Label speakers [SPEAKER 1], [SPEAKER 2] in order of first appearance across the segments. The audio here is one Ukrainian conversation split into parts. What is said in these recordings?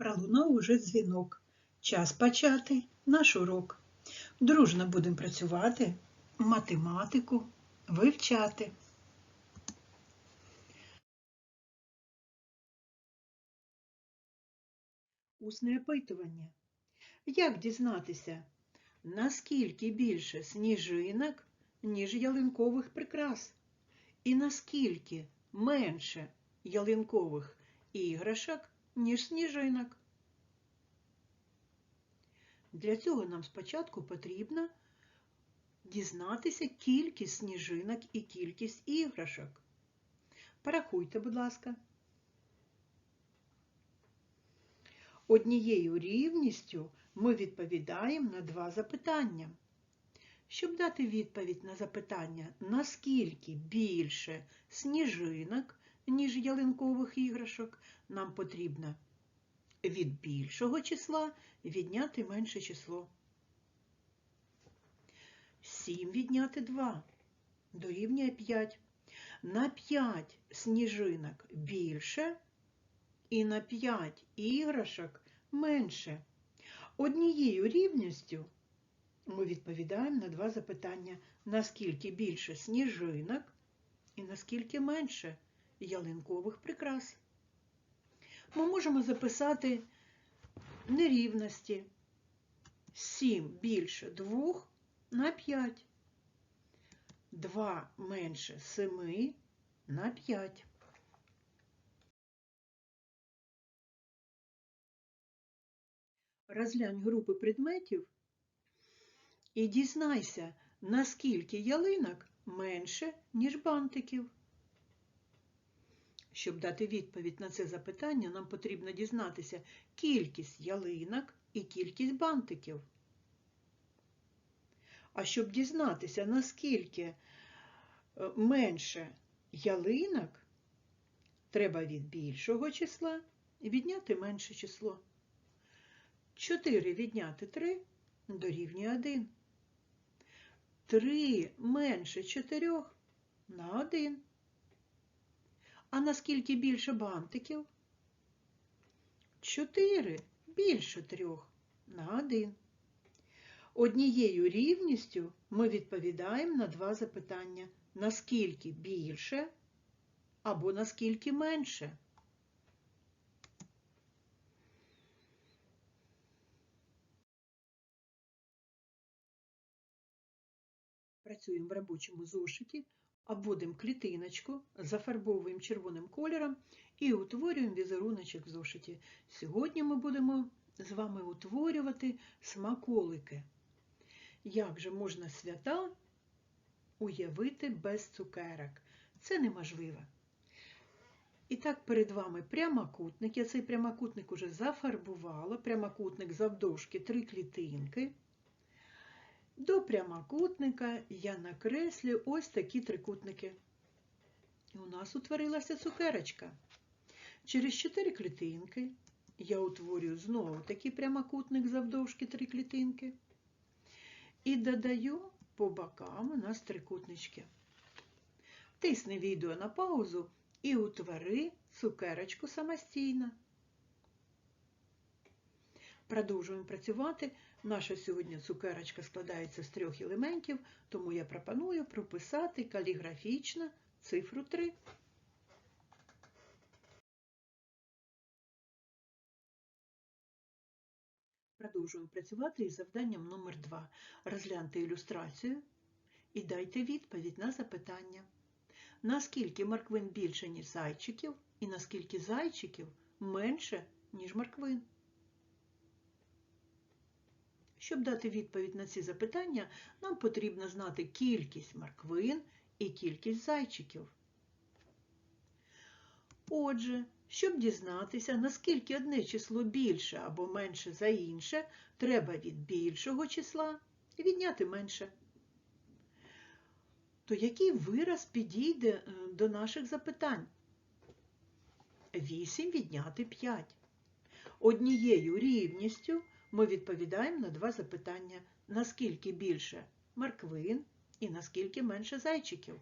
[SPEAKER 1] Пролунав уже дзвінок. Час почати наш урок. Дружно будемо працювати, математику вивчати. Усне опитування. Як дізнатися, наскільки більше сніжинок, ніж ялинкових прикрас? І наскільки менше ялинкових іграшок, ніж сніжинок? Для цього нам спочатку потрібно дізнатися кількість сніжинок і кількість іграшок. Порахуйте, будь ласка. Однією рівністю ми відповідаємо на два запитання. Щоб дати відповідь на запитання, наскільки більше сніжинок, ніж ялинкових іграшок, нам потрібно від більшого числа відняти менше число. 7 відняти 2 дорівнює 5. На 5 сніжинок більше і на 5 іграшок менше. Однією рівністю ми відповідаємо на два запитання. Наскільки більше сніжинок і наскільки менше ялинкових прикрас. Ми можемо записати нерівності 7 більше 2 на 5, 2 менше 7 на 5. Розглянь групи предметів і дізнайся, наскільки ялинок менше, ніж бантиків. Щоб дати відповідь на це запитання, нам потрібно дізнатися кількість ялинок і кількість бантиків. А щоб дізнатися, наскільки е, менше ялинок, треба від більшого числа відняти менше число. 4 відняти 3 дорівнює 1. 3 менше 4 на 1. А наскільки більше бантиків? 4 більше 3 на 1. Однією рівністю ми відповідаємо на два запитання. Наскільки більше або наскільки менше? Працюємо в робочому зошиті, обводимо клітиночку, зафарбовуємо червоним кольором і утворюємо візеруночок в зошиті. Сьогодні ми будемо з вами утворювати смаколики. Як же можна свята уявити без цукерок? Це неможливо. І так, перед вами прямокутник. Я цей прямокутник уже зафарбувала. Прямокутник завдовжки три клітинки. До прямокутника я накреслю ось такі трикутники. І у нас утворилася цукерочка. Через чотири клітинки я утворюю знову такий прямокутник завдовжки три клітинки. І додаю по бокам у нас трикутнички. Тисни відео на паузу і утвори цукерочку самостійно. Продовжуємо працювати. Наша сьогодні цукерочка складається з трьох елементів, тому я пропоную прописати каліграфічно цифру 3. Продовжуємо працювати із завданням номер 2 Розгляньте ілюстрацію і дайте відповідь на запитання. Наскільки морквин більше, ніж зайчиків, і наскільки зайчиків менше, ніж морквин? Щоб дати відповідь на ці запитання, нам потрібно знати кількість морквин і кількість зайчиків. Отже, щоб дізнатися, наскільки одне число більше або менше за інше, треба від більшого числа відняти менше. То який вираз підійде до наших запитань? 8 відняти 5. Однією рівністю ми відповідаємо на два запитання. Наскільки більше морквин і наскільки менше зайчиків?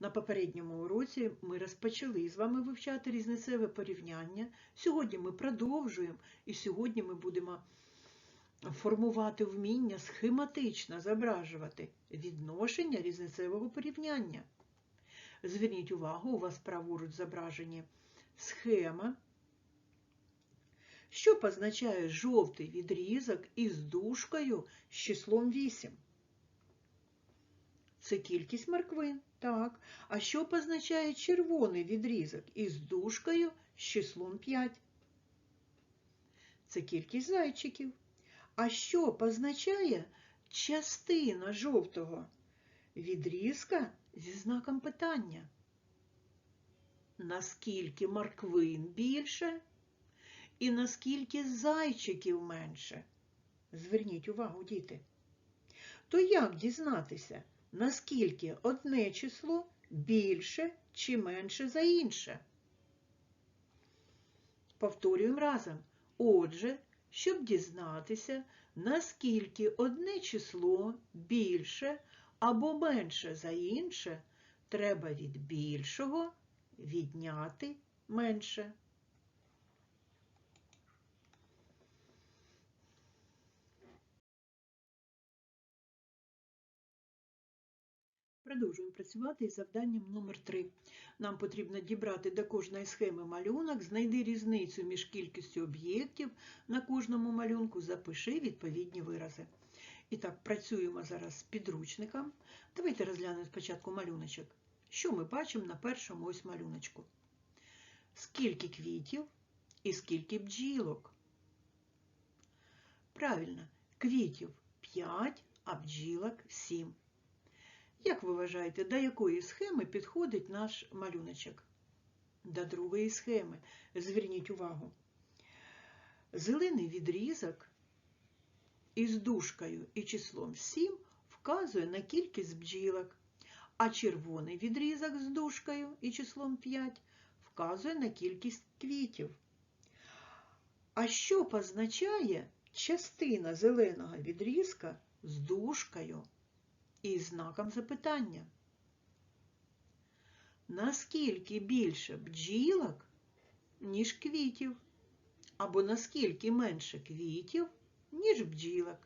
[SPEAKER 1] На попередньому уроці ми розпочали з вами вивчати різницеве порівняння. Сьогодні ми продовжуємо і сьогодні ми будемо формувати вміння схематично зображувати відношення різницевого порівняння. Зверніть увагу, у вас праворуч зображені схема, що позначає жовтий відрізок із дужкою з числом 8. Це кількість морквин. Так. А що позначає червоний відрізок із дужкою з числом 5? Це кількість зайчиків. А що позначає частина жовтого відрізка зі знаком питання? Наскільки морквин більше і наскільки зайчиків менше? Зверніть увагу, діти. То як дізнатися, наскільки одне число більше чи менше за інше? Повторюємо разом. Отже, щоб дізнатися, наскільки одне число більше або менше за інше, треба від більшого відняти менше. Продовжуємо працювати із завданням номер 3 Нам потрібно дібрати до кожної схеми малюнок, знайди різницю між кількістю об'єктів на кожному малюнку, запиши відповідні вирази. І так, працюємо зараз з підручником. Давайте розглянемо спочатку малюночок. Що ми бачимо на першому ось малюночку? Скільки квітів і скільки бджілок? Правильно, квітів 5, а бджілок 7. Як ви вважаєте, до якої схеми підходить наш малюночок? До другої схеми. Зверніть увагу. Зелений відрізок із дужкою і числом 7 вказує на кількість бджілок, а червоний відрізок з дужкою і числом 5 вказує на кількість квітів. А що позначає частина зеленого відрізка з дужкою і знаком запитання? Наскільки більше бджілок, ніж квітів? Або наскільки менше квітів, ніж бджілок?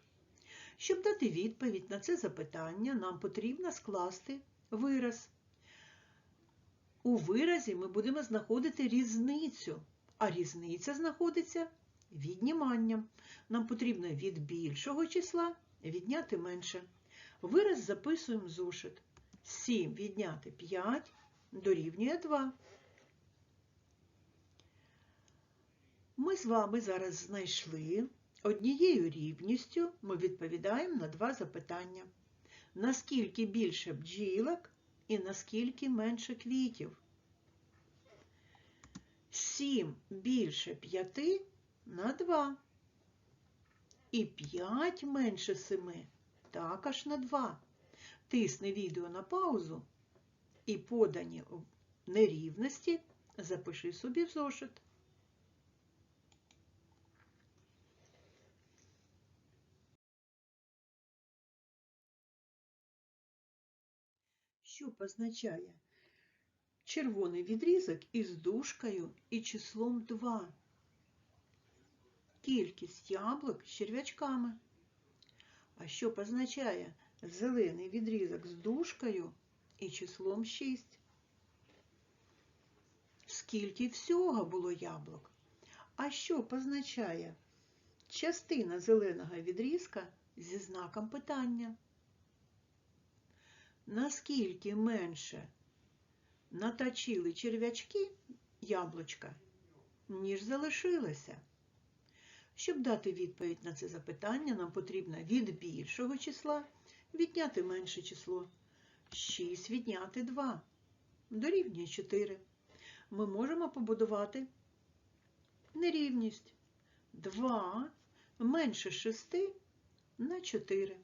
[SPEAKER 1] Щоб дати відповідь на це запитання, нам потрібно скласти вираз. У виразі ми будемо знаходити різницю, а різниця знаходиться відніманням. Нам потрібно від більшого числа відняти менше. Вираз записуємо в зошит. 7 відняти 5 дорівнює 2. Ми з вами зараз знайшли однією рівністю ми відповідаємо на два запитання. Наскільки більше бджілок і наскільки менше квітів? 7 більше 5 на 2. І 5 менше 7 також на 2. Тисни відео на паузу і подані нерівності запиши собі в зошит. Що позначає червоний відрізок із дужкою і числом 2? Кількість яблук з черв'ячками. Що позначає зелений відрізок з дужкою і числом 6? Скільки всього було яблук? А що позначає частина зеленого відрізка зі знаком питання? Наскільки менше наточили черв'ячки яблучка, ніж залишилося? Щоб дати відповідь на це запитання, нам потрібно від більшого числа відняти менше число. 6 відняти 2 дорівнює 4. Ми можемо побудувати нерівність 2 менше 6 на 4.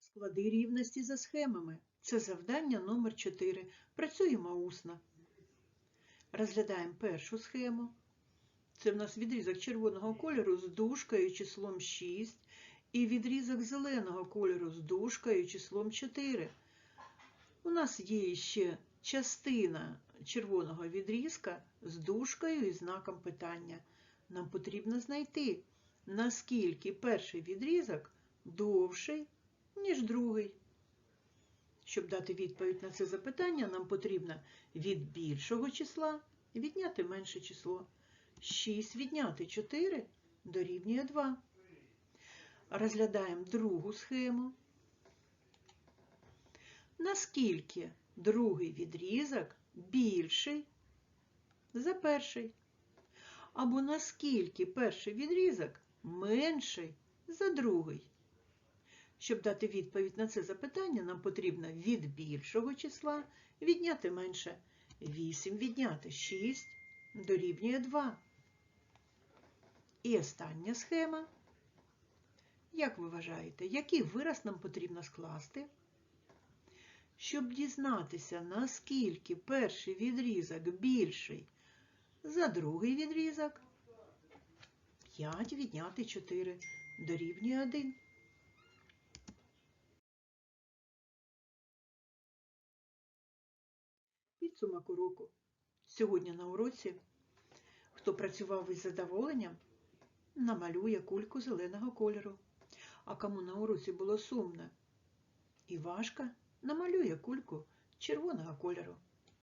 [SPEAKER 1] Склади рівності за схемами. Це завдання номер 4. Працюємо усно. Розглядаємо першу схему. Це в нас відрізок червоного кольору з дужкою числом 6 і відрізок зеленого кольору з дужкою числом 4. У нас є ще частина червоного відрізка з дужкою і знаком питання. Нам потрібно знайти, наскільки перший відрізок довший, ніж другий. Щоб дати відповідь на це запитання, нам потрібно від більшого числа відняти менше число. 6 відняти 4 дорівнює 2. Розглядаємо другу схему. Наскільки другий відрізок більший за перший? Або наскільки перший відрізок менший за другий? Щоб дати відповідь на це запитання, нам потрібно від більшого числа відняти менше. 8 відняти 6 дорівнює 2. І остання схема. Як ви вважаєте, який вираз нам потрібно скласти? Щоб дізнатися, наскільки перший відрізок більший за другий відрізок, 5 відняти 4 дорівнює 1. Підсумок уроку. Сьогодні на уроці, хто працював із задоволенням, намалює кульку зеленого кольору. А кому на уроці було сумно і важко, намалює кульку червоного кольору.